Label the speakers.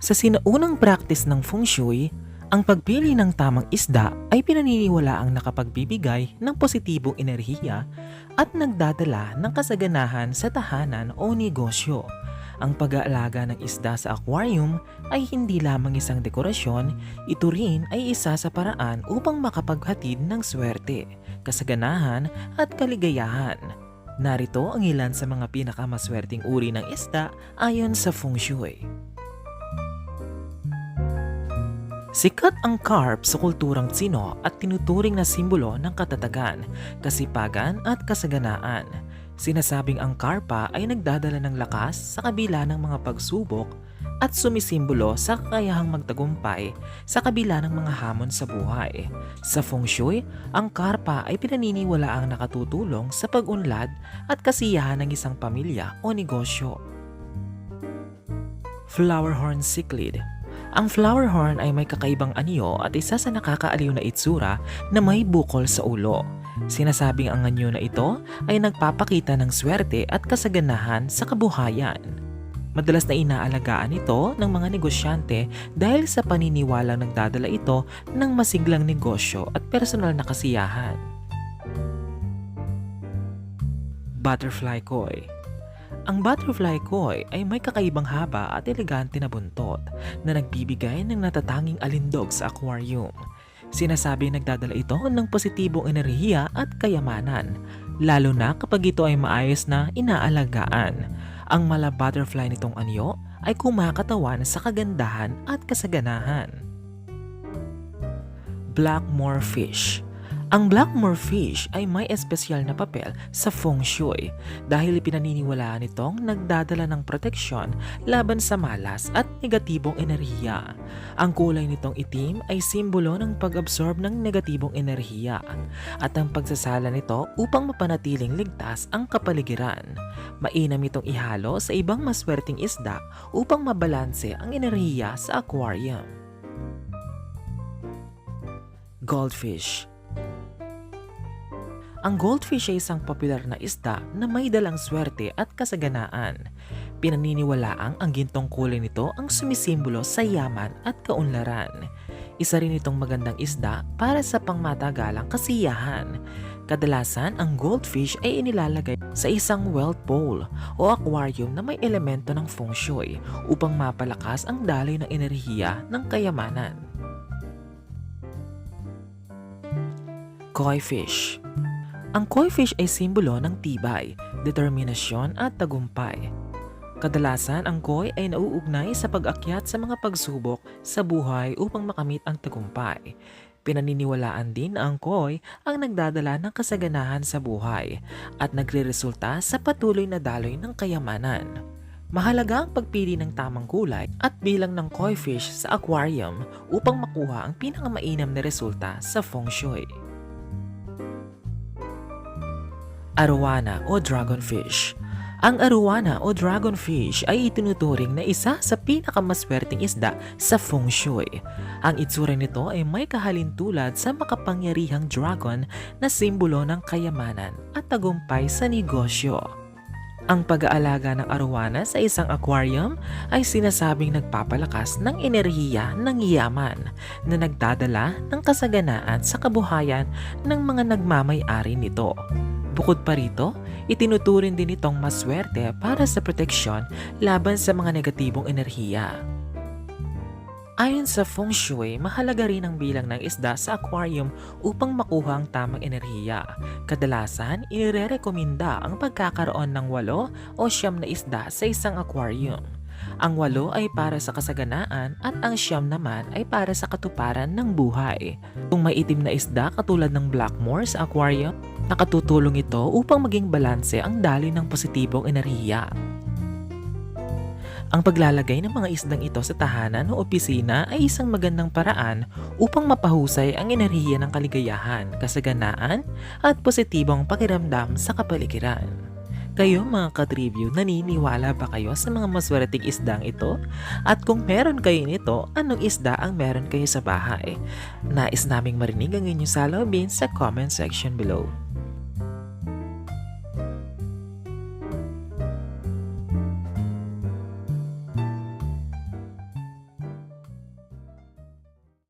Speaker 1: Sa sinaunang practice ng feng shui, ang pagpili ng tamang isda ay pinaniniwala ang nakapagbibigay ng positibong enerhiya at nagdadala ng kasaganahan sa tahanan o negosyo. Ang pag-aalaga ng isda sa aquarium ay hindi lamang isang dekorasyon, ito rin ay isa sa paraan upang makapaghatid ng swerte, kasaganahan at kaligayahan. Narito ang ilan sa mga pinakamaswerteng uri ng isda ayon sa feng shui. Sikat ang carp sa kulturang Tsino at tinuturing na simbolo ng katatagan, kasipagan at kasaganaan. Sinasabing ang karpa ay nagdadala ng lakas sa kabila ng mga pagsubok at sumisimbolo sa kakayahang magtagumpay sa kabila ng mga hamon sa buhay. Sa feng shui, ang karpa ay pinaniniwala ang nakatutulong sa pag-unlad at kasiyahan ng isang pamilya o negosyo. Flower horn cichlid ang flower horn ay may kakaibang anyo at isa sa nakakaaliw na itsura na may bukol sa ulo. Sinasabing ang anyo na ito ay nagpapakita ng swerte at kasaganahan sa kabuhayan. Madalas na inaalagaan ito ng mga negosyante dahil sa paniniwalang nagdadala ito ng masiglang negosyo at personal na kasiyahan. Butterfly Koi ang butterfly koi ay may kakaibang haba at elegante na buntot na nagbibigay ng natatanging alindog sa aquarium. Sinasabi nagdadala ito ng positibong enerhiya at kayamanan, lalo na kapag ito ay maayos na inaalagaan. Ang mala butterfly nitong anyo ay kumakatawan sa kagandahan at kasaganahan. Blackmore Fish ang blackmore fish ay may espesyal na papel sa feng shui dahil pinaniniwalaan nitong nagdadala ng proteksyon laban sa malas at negatibong enerhiya. Ang kulay nitong itim ay simbolo ng pag-absorb ng negatibong enerhiya at ang pagsasala nito upang mapanatiling ligtas ang kapaligiran. Mainam itong ihalo sa ibang maswerteng isda upang mabalanse ang enerhiya sa aquarium. Goldfish ang goldfish ay isang popular na isda na may dalang swerte at kasaganaan. Pinaniniwalaang ang gintong kulay nito ang sumisimbolo sa yaman at kaunlaran. Isa rin itong magandang isda para sa pangmatagalang kasiyahan. Kadalasan, ang goldfish ay inilalagay sa isang wealth bowl o aquarium na may elemento ng feng shui upang mapalakas ang daloy ng enerhiya ng kayamanan. Koi fish ang koi fish ay simbolo ng tibay, determinasyon at tagumpay. Kadalasan ang koi ay nauugnay sa pag-akyat sa mga pagsubok sa buhay upang makamit ang tagumpay. Pinaniniwalaan din na ang koi ang nagdadala ng kasaganahan sa buhay at nagre-resulta sa patuloy na daloy ng kayamanan. Mahalaga ang pagpili ng tamang kulay at bilang ng koi fish sa aquarium upang makuha ang pinakamainam na resulta sa feng shui. Arowana o dragonfish. Ang arowana o dragonfish ay itinuturing na isa sa pinakamaswerteng isda sa feng shui. Ang itsura nito ay may kahalintulad sa makapangyarihang dragon na simbolo ng kayamanan at tagumpay sa negosyo. Ang pag-aalaga ng arowana sa isang aquarium ay sinasabing nagpapalakas ng enerhiya ng yaman na nagdadala ng kasaganaan sa kabuhayan ng mga nagmamay-ari nito. Bukod pa rito, itinuturing din itong maswerte para sa proteksyon laban sa mga negatibong enerhiya. Ayon sa feng shui, mahalaga rin ang bilang ng isda sa aquarium upang makuha ang tamang enerhiya. Kadalasan, inirerekomenda ang pagkakaroon ng walo o siyam na isda sa isang aquarium. Ang walo ay para sa kasaganaan at ang siyam naman ay para sa katuparan ng buhay. Kung may itim na isda katulad ng blackmore sa aquarium, nakatutulong ito upang maging balanse ang daloy ng positibong enerhiya. Ang paglalagay ng mga isdang ito sa tahanan o opisina ay isang magandang paraan upang mapahusay ang enerhiya ng kaligayahan, kasaganaan at positibong pakiramdam sa kapaligiran. Kayo mga katribyo, naniniwala ba kayo sa mga maswerteng isdang ito? At kung meron kayo nito, anong isda ang meron kayo sa bahay? Nais naming marinig ang inyong salawin sa comment section below.